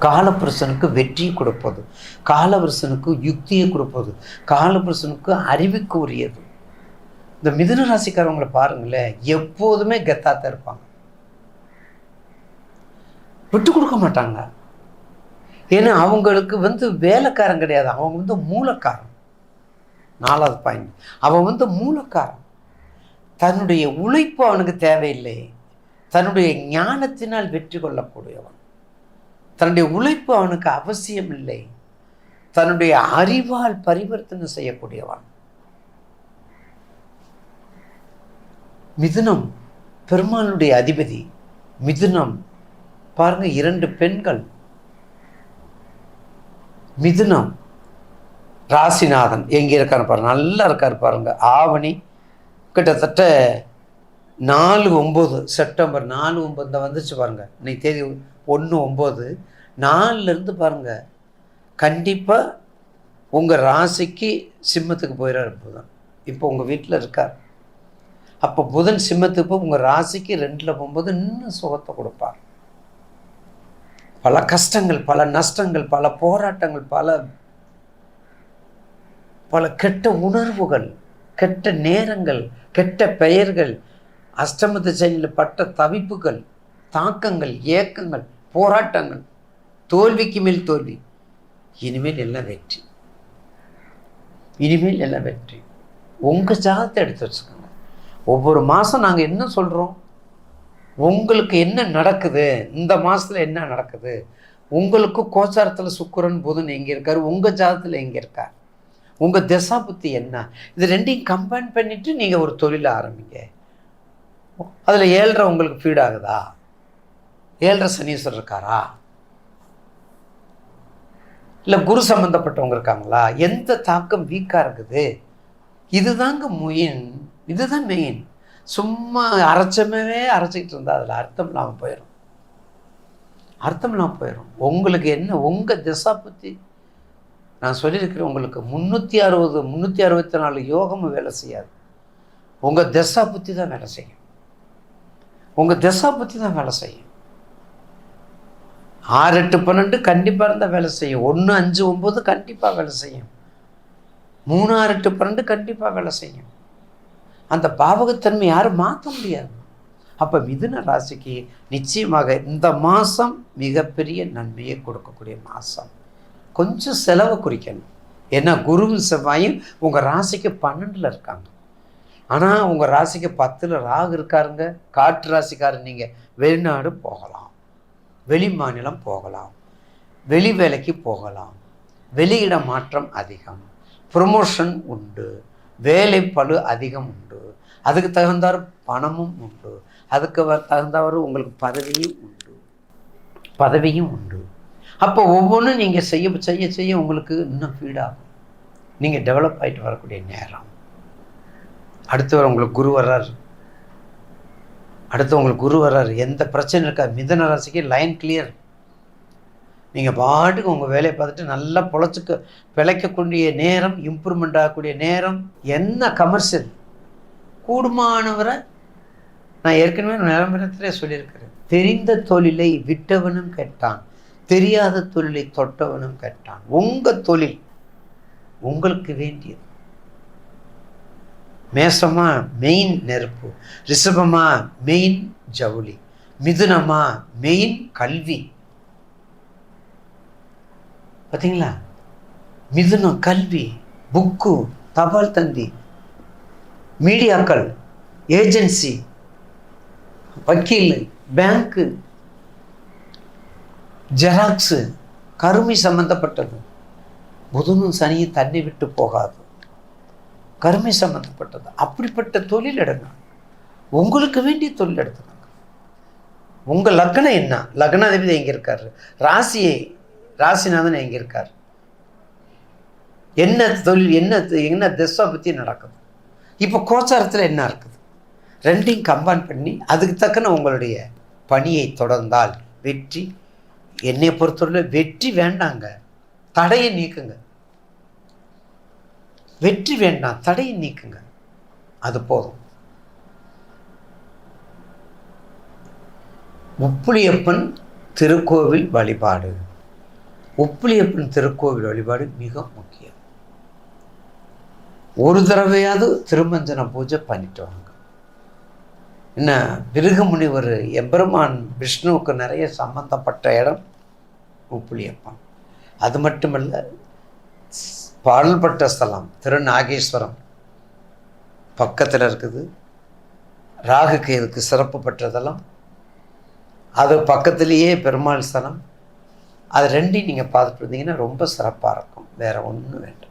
காலபுருஷனுக்கு வெற்றி கொடுப்பது. காலபுருஷனுக்கு யுக்தியை கொடுப்பது. காலபுருஷனுக்கு அறிவுக்கு உரியது. இந்த மிதுன ராசிக்காரவங்களை பாருங்களேன் எப்போதுமே கெத்தாத்தான் இருப்பாங்க. விட்டு கொடுக்க மாட்டாங்க. ஏன்னா அவங்களுக்கு வந்து வேலைக்காரன் கிடையாது. அவங்க வந்து மூலக்காரன். நாலாவது பாயிண்ட் அவன் வந்து மூலக்காரன். தன்னுடைய உழைப்பு அவனுக்கு தேவையில்லை. தன்னுடைய ஞானத்தினால் வெற்றி கொள்ளக்கூடியவன். தன்னுடைய உழைப்பு அவனுக்கு அவசியம் இல்லை தன்னுடைய அறிவால் பரிவர்த்தனை செய்யக்கூடியவன். மிதுனம் பெருமானுடைய அதிபதி மிதுனம். பாருங்க இரண்டு பெண்கள். மிதுனம் ராசிநாதன். எங்கே இருக்காரு பாருங்க நல்லா இருக்காரு பாருங்க. ஆவணி கிட்டத்தட்ட நாலு ஒம்பது செப்டம்பர் நாலு ஒம்பது வந்துச்சு பாருங்க. இன்னைக்கு தேதி ஒன்று ஒம்பது. நாலுலேருந்து பாருங்க. கண்டிப்பாக உங்கள் ராசிக்கு சிம்மத்துக்கு போயிடாரு புதன். இப்போ உங்கள் வீட்டில் இருக்கார். அப்போ புதன் சிம்மத்துக்கு போய் உங்கள் ராசிக்கு ரெண்டில் போகும்போது இன்னும் சுகத்தை கொடுப்பார். பல கஷ்டங்கள் பல நஷ்டங்கள் பல போராட்டங்கள் பல பல கெட்ட உணர்வுகள் கெட்ட நேரங்கள் கெட்ட பெயர்கள் அஷ்டமத்து செயலில் பட்ட தவிப்புகள் தாக்கங்கள் ஏக்கங்கள் போராட்டங்கள். தோல்விக்கு மேல் தோல்வி. இனிமேல் எல்லாம் வெற்றி. இனிமேல் எல்லாம் வெற்றி. உங்கள் ஜாதத்தை எடுத்து வச்சுக்கோங்க. ஒவ்வொரு மாதம் நாங்கள் என்ன சொல்கிறோம் உங்களுக்கு என்ன நடக்குது? இந்த மாதத்தில் என்ன நடக்குது? உங்களுக்கு கோச்சாரத்தில் சுக்கரன் புதன் எங்கே இருக்கார்? உங்கள் ஜாதத்தில் எங்கே இருக்கார்? உங்கள் திசா புத்தி என்ன? இது ரெண்டையும் கம்பைன் பண்ணிவிட்டு நீங்கள் ஒரு தொழிலை ஆரம்பிங்க. அதில் ஏழ்ரை உங்களுக்கு ஃபீட் ஆகுதா? ஏழ்ரை சனீஸ்வரர் இருக்காரா? இல்லை குரு சம்மந்தப்பட்டவங்க இருக்காங்களா? எந்த தாக்கம் வீக்காக இருக்குது? இதுதாங்க முயின். இதுதான் மெயின் சும்மா அரைச்சமே அரைச்சிக்கிட்டு இருந்தால் அதில் அர்த்தம் இல்லாமல் போயிடும் அர்த்தம் இல்லாமல் போயிடும் உங்களுக்கு என்ன உங்கள் திசா பற்றி நான் சொல்லியிருக்கிறேன் உங்களுக்கு முந்நூற்றி அறுபது முந்நூற்றி அறுபத்தி நாலு யோகமும் வேலை செய்யாது. உங்கள் திசா புத்தி தான் வேலை செய்யும். உங்கள் திசா புத்தி தான் வேலை செய்யும். ஆறு எட்டு பன்னெண்டு கண்டிப்பாக இருந்தால் வேலை செய்யும். ஒன்று அஞ்சு ஒம்பது கண்டிப்பாக வேலை செய்யும். மூணு ஆறு எட்டு பன்னெண்டு கண்டிப்பாக வேலை செய்யும். அந்த பாவகத்தன்மை யாரும் மாற்ற முடியாது. அப்போ மிதுன ராசிக்கு நிச்சயமாக இந்த மாதம் மிகப்பெரிய நன்மையை கொடுக்கக்கூடிய மாதம் கொஞ்சம் செலவை குறிக்கணும். ஏன்னா குருவும் செவ்வாயும் உங்கள் ராசிக்கு பன்னெண்டில் இருக்காங்க. ஆனால் உங்கள் ராசிக்கு பத்தில் ராகு இருக்காருங்க. காற்று ராசிக்காரர் நீங்கள் வெளிநாடு போகலாம். வெளி மாநிலம் போகலாம். வெளி வேலைக்கு போகலாம். வெளியிட மாற்றம் அதிகம். ப்ரொமோஷன் உண்டு. வேலை பளு அதிகம் உண்டு. அதுக்கு தகுந்தார் பணமும் உண்டு. அதுக்கு வ- தகுந்தவாறு உங்களுக்கு பதவியும் உண்டு. பதவியும் உண்டு. அப்போ ஒவ்வொன்றும் நீங்கள் செய்ய செய்ய செய்ய உங்களுக்கு இன்னும் ஃபீடாகும் நீங்கள் டெவலப் ஆகிட்டு வரக்கூடிய நேரம். அடுத்தவர் உங்களுக்கு குரு வர்றார். அடுத்து உங்களுக்கு குரு வர்றாரு. எந்த பிரச்சனை இருக்கா? மிதன ராசிக்கு லைன் கிளியர் நீங்கள் பாட்டுக்கு உங்கள் வேலையை பார்த்துட்டு நல்லா பொழைச்சிக்க பிழைக்கக்கூடிய நேரம் இம்ப்ரூவ்மெண்ட் ஆகக்கூடிய நேரம் என்ன கமர்ஷியல் கூடுமானவரை நான் ஏற்கனவே நிலமரத்திலே சொல்லியிருக்கிறேன். தெரிந்த தொழிலை விட்டவனும் கேட்டான். தெரியாத தொழிலை தொட்டவனும் கேட்டான். உங்கள் தொழில் உங்களுக்கு வேண்டியது. மேசமா மெயின் நெருப்பு ரிஷபமா மெயின் ஜவுளி மிதுனமா மெயின் கல்வி. பார்த்தீங்களா மிதுனம் கல்வி புக்கு தபால் தந்தி மீடியாக்கள் ஏஜென்சி வக்கீல் பேங்க்கு ஜெராக்ஸு கருமி சம்பந்தப்பட்டது. புதனும் சனியும் தண்ணி விட்டு போகாது. கருமை சம்பந்தப்பட்டது. அப்படிப்பட்ட தொழில் எடுங்க. உங்களுக்கு வேண்டிய தொழில் எடுத்துக்கோங்க. உங்கள் லக்னம் என்ன? லக்னாதிபதி எங்கே இருக்காரு? ராசியை ராசிநாதன் எங்கே இருக்கார்? என்ன தொழில் என்ன என்ன திசை பற்றி நடக்குது? இப்போ கோச்சாரத்தில் என்ன இருக்குது? ரெண்டையும் கம்பைன் பண்ணி அதுக்கு தக்கன உங்களுடைய பணியை தொடர்ந்தால் வெற்றி. என்னை பொறுத்தவரை வெற்றி வேண்டாங்க. தடையை நீக்குங்க. வெற்றி வேண்டாம் தடையை நீக்குங்க. அது போதும். உப்புளியப்பன் திருக்கோவில் வழிபாடு. உப்புளியப்பன் திருக்கோவில் வழிபாடு மிக முக்கியம். ஒரு தடவையாவது திருமஞ்சன பூஜை பண்ணிட்டு வாங்க. என்ன பிருகு முனிவர் எம்பெருமான் விஷ்ணுவுக்கு நிறைய சம்பந்தப்பட்ட இடம் உப்புளியப்பன். அது மட்டுமல்ல பாடல்பட்ட ஸ்தலம் திருநாகேஸ்வரம் பக்கத்தில் இருக்குது ராகுக்கு இதுக்கு சிறப்பு பெற்றதெல்லாம் அது பக்கத்துலேயே பெருமாள் ஸ்தலம். அது ரெண்டையும் நீங்கள் பார்த்துட்டு இருந்தீங்கன்னா ரொம்ப சிறப்பாக இருக்கும். வேறு ஒன்றும் வேண்டாம்.